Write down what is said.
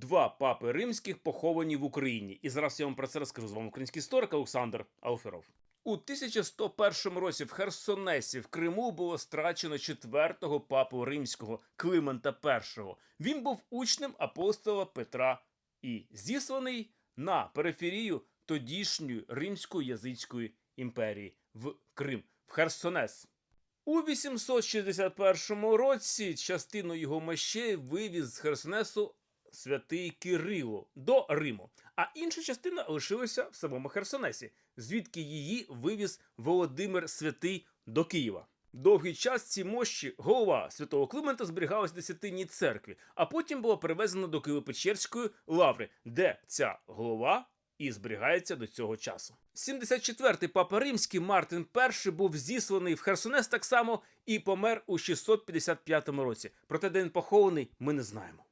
два папи римських поховані в Україні. І зараз я вам про це розкажу з вами український історик Олександр Алферов. У 1101 році в Херсонесі в Криму було страчено четвертого папу римського Климента І. Він був учнем апостола Петра і зісланий на периферію тодішньої римської язичської імперії в Крим, в Херсонес. У 861 році частину його мощей вивіз з Херсонесу святий Кирило до Риму, а інша частина лишилася в самому Херсонесі, звідки її вивіз Володимир Святий до Києва. Довгий час ці мощі, голова святого Климента зберігалась в десятинній церкві, а потім було перевезено до Києво-Печерської лаври, де ця голова і зберігається до цього часу. 74-й папа римський Мартин І був зісланий в Херсонес так само і помер у 655 році. Проте де він похований, ми не знаємо.